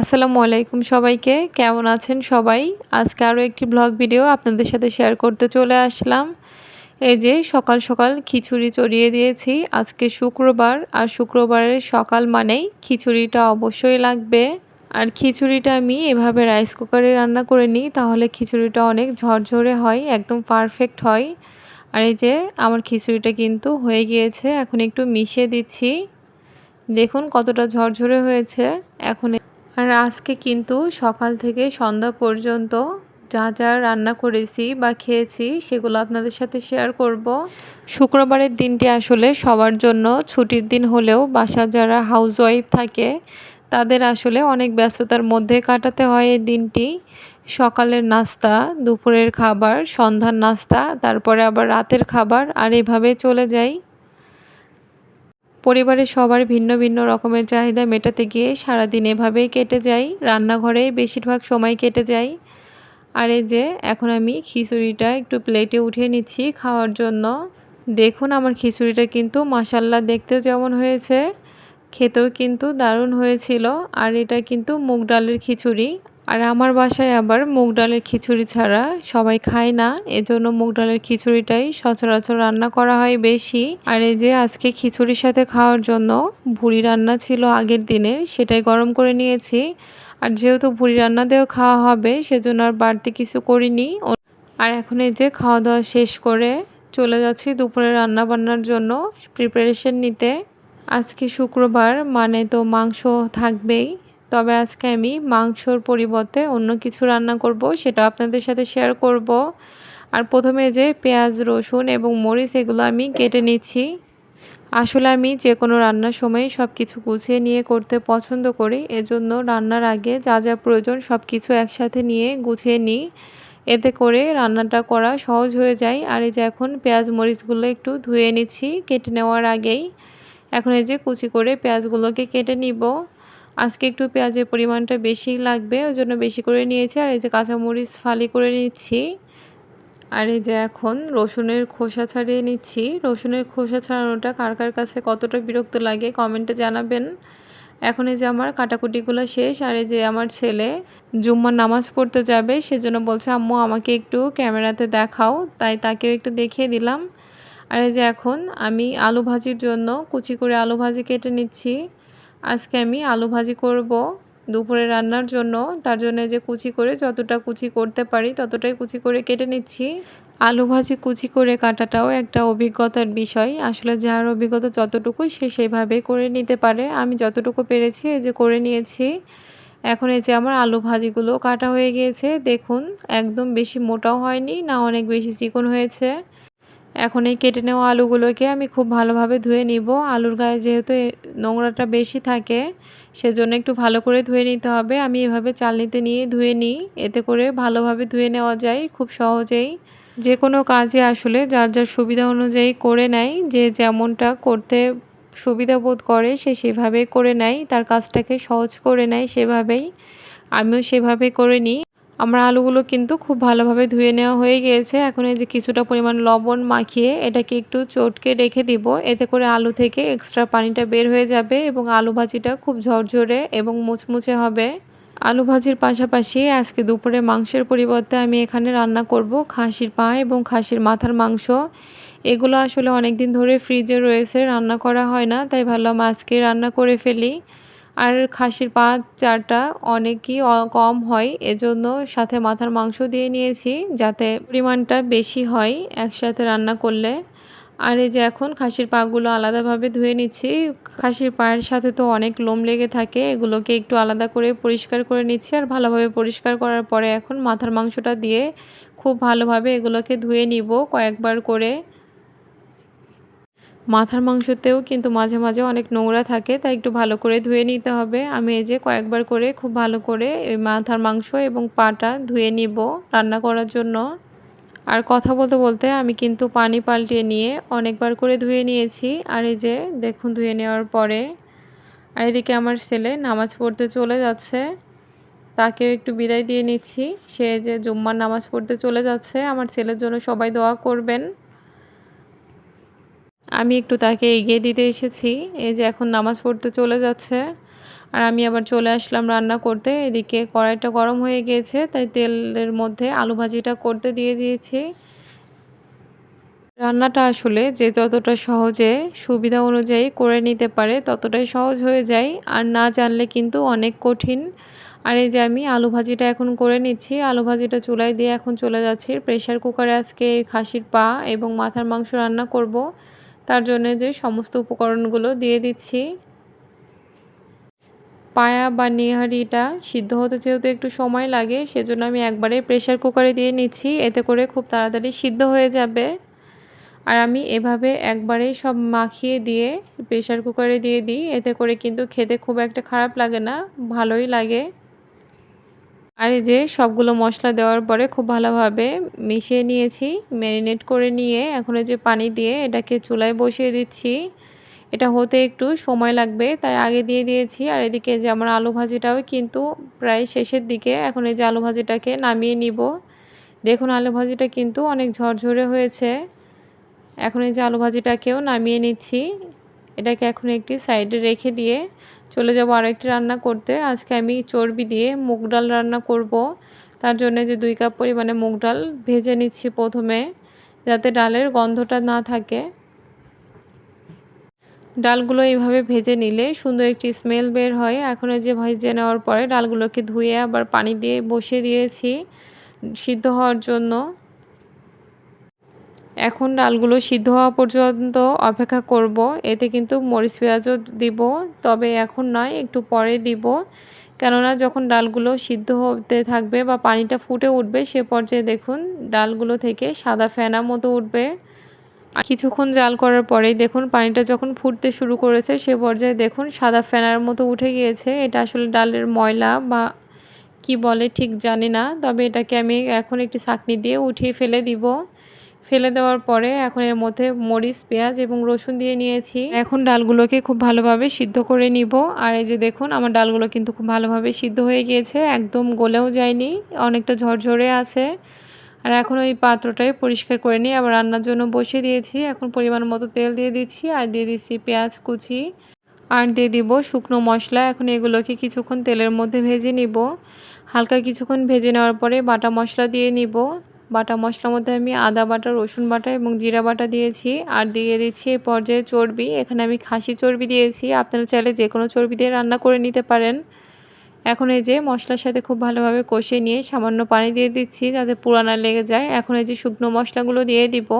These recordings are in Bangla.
আসসালামু আলাইকুম সবাইকে। কেমন আছেন সবাই? আজকে আরও একটি ব্লগ ভিডিও আপনাদের সাথে শেয়ার করতে চলে আসলাম। এই যে সকাল সকাল খিচুড়ি চড়িয়ে দিয়েছি। আজকে শুক্রবার, আর শুক্রবারের সকাল মানেই খিচুড়িটা অবশ্যই লাগবে। আর খিচুড়িটা আমি এভাবে রাইস কুকারে রান্না করে নিই, তাহলে খিচুড়িটা অনেক ঝরঝরে হয়, একদম পারফেক্ট হয়। আর এই যে আমার খিচুড়িটা কিন্তু হয়ে গিয়েছে, এখন একটু মিশিয়ে দিচ্ছি। দেখুন কতটা ঝরঝরে হয়েছে। এখন আর আজকে কিন্তু সকাল থেকে সন্ধ্যা পর্যন্ত যা যা রান্না করেছি বা খেয়েছি সেগুলো আপনাদের সাথে শেয়ার করব। শুক্রবারের দিনটি আসলে সবার জন্য ছুটির দিন হলেও বাসা যারা হাউসওয়াইফ থাকে, তাদের আসলে অনেক ব্যস্ততার মধ্যে কাটাতে হয় এই দিনটি। সকালের নাস্তা, দুপুরের খাবার, সন্ধ্যার নাস্তা, তারপরে আবার রাতের খাবার, আর এভাবে চলে যায়। পরিবারের সবার ভিন্ন ভিন্ন রকমের চাহিদা মেটাতে গিয়ে সারাদিন এভাবেই কেটে যাই রান্নাঘরে বেশিরভাগ সময় কেটে যায়। আর এই যে, এখন আমি খিচুড়িটা একটু প্লেটে উঠিয়ে নিচ্ছি খাওয়ার জন্য। দেখুন আমার খিচুড়িটা কিন্তু মাসাল্লা দেখতেও যেমন হয়েছে, খেতেও কিন্তু দারুণ হয়েছিল। আর এটা কিন্তু মুগ ডালের খিচুড়ি। আর আমার বাসায় আবার মুগ ডালের খিচুড়ি ছাড়া সবাই খায় না। এজন্য মুগ ডালের খিচুড়িটাই সচরাচর রান্না করা হয় বেশি। আর এই যে আজকে খিচুড়ির সাথে খাওয়ার জন্য ভুড়ি রান্না ছিল আগের দিনের সেটাই গরম করে নিয়েছি। আর যেহেতু ভুড়ি রান্না দিয়েও খাওয়া হবে, সেজন্য আর বাড়তি কিছু করিনি। আর এখন এই যে খাওয়া দাওয়া শেষ করে চলে যাচ্ছি দুপুরে রান্না বান্নার জন্য প্রিপারেশন নিতে। আজকে শুক্রবার মানে তো মাংস থাকবেই। তবে আজকে আমি মাংসর পরিবর্তে অন্য কিছু রান্না করব সেটা আপনাদের সাথে শেয়ার করব। আর প্রথমে যে পেঁয়াজ, রসুন এবং মরিচ, এগুলো আমি কেটে নিচ্ছি। আসলে আমি যে কোনো রান্নার সময় সব কিছু গুছিয়ে নিয়ে করতে পছন্দ করি, এজন্য রান্নার আগে যা যা প্রয়োজন সব কিছু একসাথে নিয়ে গুছিয়ে নিই। এতে করে রান্নাটা করা সহজ হয়ে যায়। আর এই যে এখন পেঁয়াজ, মরিচগুলো একটু ধুয়ে নিচ্ছি, কেটে নেওয়ার আগেই। এখন এই যে কুচি করে পেঁয়াজগুলোকে কেটে নিব। আজকে একটু পেঁয়াজের পরিমাণটা বেশি লাগবে, ওই জন্য বেশি করে নিয়েছি। আর এই যে কাঁচামরিচ ফালি করে নিচ্ছি। আর এই যে এখন রসুনের খোসা ছাড়িয়ে নিচ্ছি। রসুনের খোসা ছাড়ানোটা কার কার কাছে কতটা বিরক্ত লাগে কমেন্টে জানাবেন। এখন এই যে আমার কাটাকুটিগুলো শেষ, আর এই যে আমার ছেলে জুম্মার নামাজ পড়তে যাবে, সেজন্য বলছে, আম্মু, আমাকে একটু ক্যামেরাতে দেখাও। তাই তাকেও একটু দেখিয়ে দিলাম। আর এই যে এখন আমি আলু ভাজির জন্য কুচি করে আলু ভাজি কেটে নিচ্ছি। আজকে আমি আলু ভাজি করব দুপুরে রান্নার জন্য। তার জন্য যে কুচি করে যতটা কুচি করতে পারি ততটাই কুচি করে কেটে নিচ্ছি। আলু ভাজি কুচি করে কাটাটাও একটা অভিজ্ঞতার বিষয়। আসলে যার অভিজ্ঞতা যতটুকু সে সেভাবে করে নিতে পারে। আমি যতটুকু পেরেছি এই যে করে নিয়েছি। এখন এই যে আমার আলু ভাজিগুলো কাটা হয়ে গিয়েছে। দেখুন, একদম বেশি মোটাও হয়নি, না অনেক বেশি চিকন হয়েছে। এখন এই কেটে নেওয়া আলুগুলোকে আমি খুব ভালোভাবে ধুয়ে নিব। আলুর গায়ে যেহেতু নোংরাটা বেশি থাকে, সেজন্য একটু ভালো করে ধুয়ে নিতে হবে। আমি এভাবে চালনিতে নিয়ে ধুয়ে নিই, এতে করে ভালোভাবে ধুয়ে নেওয়া যায় খুব সহজেই। যে কোনো কাজে আসলে যার যার সুবিধা অনুযায়ী করে নেয়, যে যেমনটা করতে সুবিধা বোধ করে সে সেভাবে করে নেয়, তার কাজটাকে সহজ করে নেয় সেভাবেই। আমিও সেভাবে করে নিই। আমার আলুগুলো কিন্তু খুব ভালোভাবে ধুয়ে নেওয়া হয়ে গিয়েছে। এখন এই যে কিছুটা পরিমাণ লবণ মাখিয়ে এটাকে একটু চটকে রেখে দিব। এতে করে আলু থেকে এক্সট্রা পানিটা বের হয়ে যাবে এবং আলু ভাজিটা খুব ঝরঝরে এবং মুচমুচে হবে। আলু ভাজির পাশাপাশি আজকে দুপুরে মাংসের পরিবর্তে আমি এখানে রান্না করব খাসির পা এবং খাসির মাথার মাংস। এগুলো আসলে অনেক দিন ধরে ফ্রিজে রয়েছে, রান্না করা হয় না, তাই ভাবলাম আজকে রান্না করে ফেলি। আর খাসির পা চারটা অনেকই কম হয়। এজন্য সাথে মাথার মাংস দিয়ে নিয়েছি যাতে পরিমাণটা বেশি হয় একসাথে রান্না করলে। আর এই যে এখন খাসির পাগুলো আলাদাভাবে ধুয়ে নিচ্ছি। খাসির পায়ের সাথে তো অনেক লোম লেগে থাকে, এগুলোকে একটু আলাদা করে পরিষ্কার করে নিচ্ছি। আর ভালোভাবে পরিষ্কার করার পরে এখন মাথার মাংসটা দিয়ে খুব ভালোভাবে এগুলোকে ধুয়ে নিব কয়েকবার করে। মাথার মাংসতেও কিন্তু মাঝে মাঝে অনেক নোংরা থাকে, তাই একটু ভালো করে ধুয়ে নিতে হবে। আমি এই যে কয়েকবার করে খুব ভালো করে এই মাথার মাংস এবং পাটা ধুয়ে নিব রান্না করার জন্য। আর কথা বলতে বলতে আমি কিন্তু পানি পাল্টিয়ে নিয়ে অনেকবার করে ধুয়ে নিয়েছি। আর এই যে দেখুন ধুয়ে নেওয়ার পরে, আর এদিকে আমার ছেলে নামাজ পড়তে চলে যাচ্ছে, তাকেও একটু বিদায় দিয়ে নিচ্ছি। সে যে জুম্মার নামাজ পড়তে চলে যাচ্ছে, আমার ছেলের জন্য সবাই দোয়া করবেন। আমি একটু তাকে এগিয়ে দিতে এসেছি। এই যে এখন নামাজ পড়তে চলে যাচ্ছে। আর আমি আবার চলে আসলাম রান্না করতে। এদিকে কড়াইটা গরম হয়ে গিয়েছে, তাই তেলের মধ্যে আলু ভাজিটা করতে দিয়ে দিয়েছি। রান্নাটা আসলে যে যতটা সহজে সুবিধা অনুযায়ী করে নিতে পারে ততটাই সহজ হয়ে যায়। আর না জানলে কিন্তু অনেক কঠিন। আর এই যে আমি আলু ভাজিটা এখন করে নিচ্ছি। আলু ভাজিটা চুলায় দিয়ে এখন চলে যাচ্ছি। প্রেশার কুকারে আজকে খাসির পা এবং মাথার মাংস রান্না করব। তার জন্য যে সমস্ত উপকরণগুলো দিয়ে দিচ্ছি। পায়া বা নিহারিটা সিদ্ধ হতে যেহেতু একটু সময় লাগে, সেজন্য আমি একবারে প্রেশার কুকারে দিয়ে নিচ্ছি, এতে করে খুব তাড়াতাড়ি সিদ্ধ হয়ে যাবে। আর আমি এভাবে একবারে সব মাখিয়ে দিয়ে প্রেশার কুকারে দিয়ে দিই, এতে করে কিন্তু খেতে খুব একটা খারাপ লাগে না, ভালোই লাগে। আর এই যে সবগুলো মশলা দেওয়ার পরে খুব ভালোভাবে মিশিয়ে নিয়েছি, ম্যারিনেট করে নিয়ে এখন যে পানি দিয়ে এটাকে চুলায় বসিয়ে দিচ্ছি। এটা হতে একটু সময় লাগবে, তাই আগে দিয়ে দিয়েছি। আর এদিকে যে আমার আলু ভাজিটাও কিন্তু প্রায় শেষের দিকে এখন এই যে আলু ভাজিটাকে নামিয়ে নিব। দেখুন আলু ভাজিটা কিন্তু অনেক ঝরঝরে হয়েছে। এখন এই যে আলু ভাজিটাকেও নামিয়ে নিচ্ছি। এটাকে এখন একটি সাইডে রেখে দিয়ে চলে যাব আরও একটি রান্না করতে। আজকে আমি চর্বি দিয়ে মুগ ডাল রান্না করব। তার জন্য যে দুই কাপ পরিমাণে মুগ ডাল ভেজে নিচ্ছি প্রথমে, যাতে ডালের গন্ধটা না থাকে। ডালগুলো এইভাবে ভেজে নিলে সুন্দর একটি স্মেল বের হয়। এখন যে ভেজে নেওয়ার পরে ডালগুলোকে ধুয়ে আবার পানি দিয়ে বসিয়ে দিয়েছি সিদ্ধ হওয়ার জন্য। এখন ডালগুলো সিদ্ধ হওয়া পর্যন্ত অপেক্ষা করব। এতে কিন্তু মরিচ পেঁয়াজও দিব, তবে এখন নয়, একটু পরে দিব। কেননা যখন ডালগুলো সিদ্ধ হতে থাকবে বা পানিটা ফুটে উঠবে, সে পর্যায়ে দেখুন ডালগুলো থেকে সাদা ফেনা মতো উঠবে। কিছুক্ষণ জাল করার পরেই দেখুন পানিটা যখন ফুটতে শুরু করেছে, সে পর্যায়ে দেখুন সাদা ফেনার মতো উঠে গিয়েছে। এটা আসলে ডালের ময়লা বা কি বলে ঠিক জানি না, তবে এটাকে আমি এখন একটি চাকনি দিয়ে উঠিয়ে ফেলে দিব। ফেলে দেওয়ার পরে এখন এর মধ্যে মরিচ, পেঁয়াজ এবং রসুন দিয়ে নিয়েছি। এখন ডালগুলোকে খুব ভালোভাবে সিদ্ধ করে নিব। আর এই যে দেখুন, আমার ডালগুলো কিন্তু খুব ভালোভাবে সিদ্ধ হয়ে গিয়েছে, একদম গলেও যায়নি, অনেকটা ঝরঝরে আছে। আর এখন ওই পাত্রটাই পরিষ্কার করে নিয়ে আবার রান্নার জন্য বসিয়ে দিয়েছি। এখন পরিমাণ মতো তেল দিয়ে দিচ্ছি আর দিয়ে দিচ্ছি পেঁয়াজ কুচি। আর দিয়ে দিব শুকনো মশলা। এখন এগুলোকে কিছুক্ষণ তেলের মধ্যে ভেজে নিব। হালকা কিছুক্ষণ ভেজে নেওয়ার পরে বাটা মশলা দিয়ে নিব। বাটা মশলার মধ্যে আমি আদা বাটা, রসুন বাটা এবং জিরা বাটা দিয়েছি। আর দিয়ে দিচ্ছি এই পর্যায়ে চর্বি। এখানে আমি খাসি চর্বি দিয়েছি। আপনারা চাইলে যে কোনো চর্বি দিয়ে রান্না করে নিতে পারেন। এখন এই যে মশলার সাথে খুব ভালোভাবে কষিয়ে নিয়ে সামান্য পানি দিয়ে দিচ্ছি যাতে পুরানা লেগে যায়। এখন এই যে শুকনো মশলাগুলো দিয়ে দিব।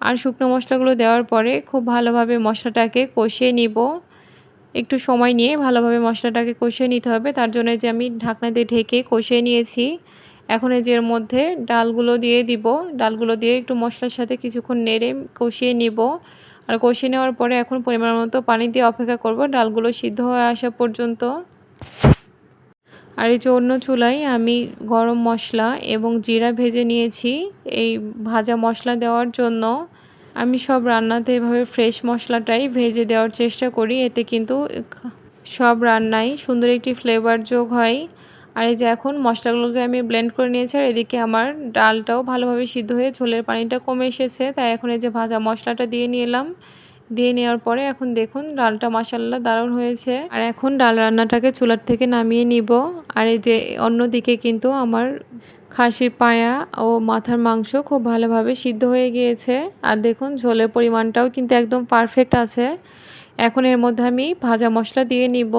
আর শুকনো মশলাগুলো দেওয়ার পরে খুব ভালোভাবে মশলাটাকে কষিয়ে নিব। একটু সময় নিয়ে ভালোভাবে মশলাটাকে কষিয়ে নিতে হবে। তার জন্য যে আমি ঢাকনা দিয়ে ঢেকে কষিয়ে নিয়েছি। এখন এই যে এর মধ্যে ডালগুলো দিয়ে দিব। ডালগুলো দিয়ে একটু মশলার সাথে কিছুক্ষণ নেড়ে কষিয়ে নিব। আর কষিয়ে নেওয়ার পরে এখন পরিমাণ মতো পানি দিয়ে অপেক্ষা করব। ডালগুলো সিদ্ধ হয়ে আসা পর্যন্ত। আর এই যে অন্য চুলায় আমি গরম মশলা এবং জিরা ভেজে নিয়েছি। এই ভাজা মশলা দেওয়ার জন্য আমি সব রান্নাতে এভাবে ফ্রেশ মশলাটাই ভেজে দেওয়ার চেষ্টা করি। এতে কিন্তু সব রান্নায় সুন্দর একটি ফ্লেভার যোগ হয়। আর এই যে এখন মশলাগুলোকে আমি ব্লেন্ড করে নিয়েছি, আর এদিকে আমার ডালটাও ভালোভাবে সিদ্ধ হয়ে ঝোলের পানিটা কমে এসেছে, তাই এখন এই যে ভাজা মশলাটা দিয়ে নিলাম। দিয়ে নেওয়ার পরে এখন দেখুন ডালটা মাসাল্লা দারুণ হয়েছে। আর এখন ডাল রান্নাটাকে চুলার থেকে নামিয়ে নিব। আর এই যে অন্যদিকে কিন্তু আমার খাসির পায়া ও মাথার মাংস খুব ভালোভাবে সিদ্ধ হয়ে গিয়েছে। আর দেখুন ঝোলের পরিমাণটাও কিন্তু একদম পারফেক্ট আছে। এখন এর মধ্যে আমি ভাজা মশলা দিয়ে নিব।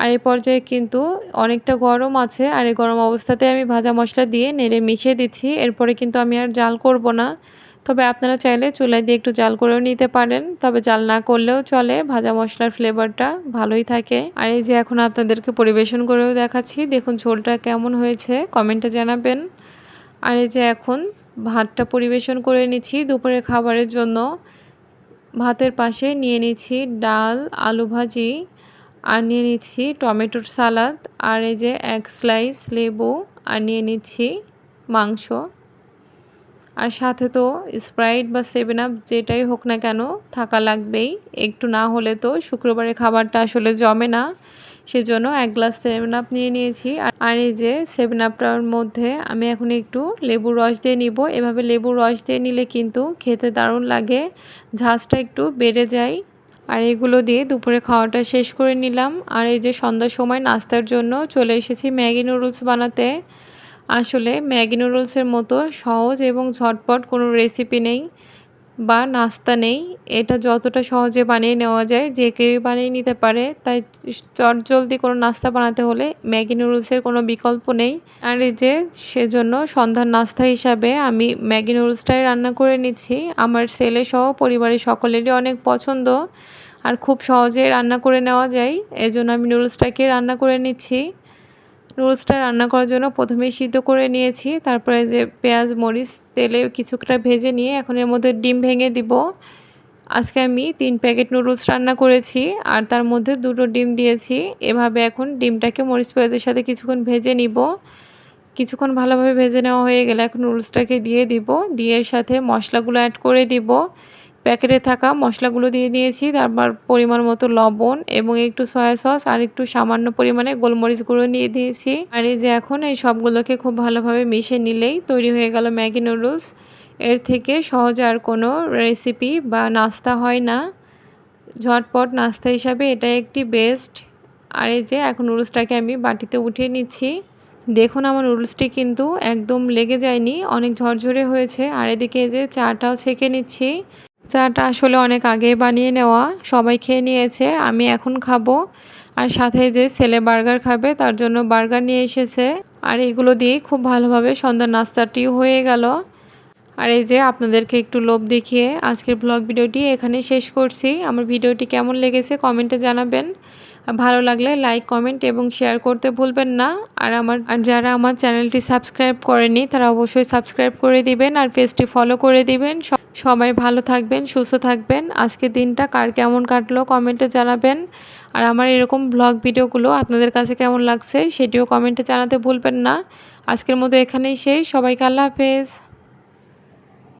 আর এই পর্যায়ে কিন্তু অনেকটা গরম আছে, আর এই গরম অবস্থাতে আমি ভাজা মশলা দিয়ে নেড়ে মিশিয়ে দিচ্ছি। এরপরে কিন্তু আমি আর জাল করব না। তবে আপনারা চাইলে চুলায় দিয়ে একটু জাল করেও নিতে পারেন। তবে জাল না করলেও চলে, ভাজা মশলার ফ্লেভারটা ভালোই থাকে। আর এই যে এখন আপনাদেরকে পরিবেশন করেও দেখাচ্ছি, দেখুন ঝোলটা কেমন হয়েছে, কমেন্টে জানাবেন। আর এই যে এখন ভাতটা পরিবেশন করে নিচ্ছি দুপুরের খাবারের জন্য। ভাতের পাশে নিয়ে নিচ্ছি ডাল, আলু ভাজি আর নিয়ে নিচ্ছি টমেটোর সালাদ আর এই যে এক স্লাইস লেবু আর নিয়ে নিচ্ছি মাংস। আর সাথে তো স্প্রাইট বা সেভেন আপ যেটাই হোক না কেন থাকা লাগবেই। একটু না হলে তো শুক্রবারের খাবারটা আসলে জমে না। সেজন্য এক গ্লাস সেভেন আপ নিয়ে নিয়েছি। আর এই যে সেভেন আপটার মধ্যে আমি এখন একটু লেবুর রস দিয়ে নিব। এভাবে লেবুর রস দিয়ে নিলে কিন্তু খেতে দারুণ লাগে। ঝাঁজটা একটু বেড়ে যায়। আর এগুলো দিয়ে দুপুরে খাওয়াটা শেষ করে নিলাম। আর এই যে সন্ধ্যার সময় নাস্তার জন্য চলে এসেছি ম্যাগি নুডলস বানাতে। আসলে ম্যাগি নুডলসের মতো সহজ এবং ঝটপট কোনো রেসিপি নেই। বা নাস্তা নেই। এটা যতটা সহজে বানিয়ে নেওয়া যায়, যে কেউ বানিয়ে নিতে পারে, তাই চট জলদি কোনো নাস্তা বানাতে হলে ম্যাগি নুডলসের কোনো বিকল্প নেই। আর এই যে, সেজন্য সন্ধ্যার নাস্তা হিসাবে আমি ম্যাগি নুডলসটাই রান্না করে নিচ্ছি। আমার ছেলে সহ পরিবারের সকলেরই অনেক পছন্দ আর খুব সহজে রান্না করে নেওয়া যায়। এজন্য আমি নুডলসটাকে রান্না করে নিচ্ছি। নুডলসটা রান্না করার জন্য প্রথমেই সিদ্ধ করে নিয়েছি। তারপরে যে পেঁয়াজ, মরিচ, তেলে কিছুটা ভেজে নিয়ে এখন এর মধ্যে ডিম ভেঙে দিব। আজকে আমি তিন প্যাকেট নুডলস রান্না করেছি আর তার মধ্যে দুটো ডিম দিয়েছি। এভাবে এখন ডিমটাকে মরিচ পেঁয়াজের সাথে কিছুক্ষণ ভেজে নিব। কিছুক্ষণ ভালোভাবে ভেজে নেওয়া হয়ে গেলে এখন নুডলসটাকে দিয়ে দিব। দিয়ে সাথে মশলাগুলো অ্যাড করে দিব। প্যাকেটে থাকা মশলাগুলো দিয়ে দিয়েছি, তারপর পরিমাণ মতো লবণ এবং একটু সয়া সস আর একটু সামান্য পরিমাণে গোলমরিচ গুঁড়ো নিয়ে দিয়েছি। আর এই যে এখন এই সবগুলোকে খুব ভালোভাবে মিশে নিলেই তৈরি হয়ে গেল ম্যাগি নুডলস। এর থেকে সহজ আর কোনো রেসিপি বা নাস্তা হয় না। ঝটপট নাস্তা হিসাবে এটা একটি বেস্ট। আর এই যে এখন নুডলসটাকে আমি বাটিতে উঠিয়ে নিচ্ছি। দেখুন আমার নুডলসটি কিন্তু একদম লেগে যায়নি, অনেক ঝরঝরে হয়েছে। আর এদিকে যে চাটাও ছেঁকে নিচ্ছি। চাটা আসলে অনেক আগে বানিয়ে নেওয়া। সবাই খেয়ে নিয়েছে, আমি এখন খাব। আর সাথে যে ছেলে বার্গার খাবে, তার জন্য বার্গার নিয়ে এসেছে। আর এগুলো দিয়ে খুব ভালোভাবে সন্ধ্যার নাস্তাটি হয়ে গেল। আর এই যে আপনাদেরকে একটু লোভ দেখিয়ে আজকের ব্লগ ভিডিওটি এখানে শেষ করছি। আমার ভিডিওটি কেমন লেগেছে কমেন্টে জানাবেন। ভালো লাগলে লাইক কমেন্ট এবং শেয়ার করতে ভুলবেন না। আর আমার আর যারা আমার চ্যানেলটি সাবস্ক্রাইব করেনি, তারা অবশ্যই সাবস্ক্রাইব করে দিবেন আর পেজটি ফলো করে দিবেন। সবাই ভালো থাকবেন, সুস্থ থাকবেন। আজকের দিনটা কার কেমন কাটলো কমেন্টে জানাবেন। আর আমার এরকম ব্লগ ভিডিওগুলো আপনাদের কাছে কেমন লাগছে, সেটিও কমেন্টে জানাতে ভুলবেন না। আজকের মতো এখানেই শেষ। সবাইকে আল্লাহ হাফেজ।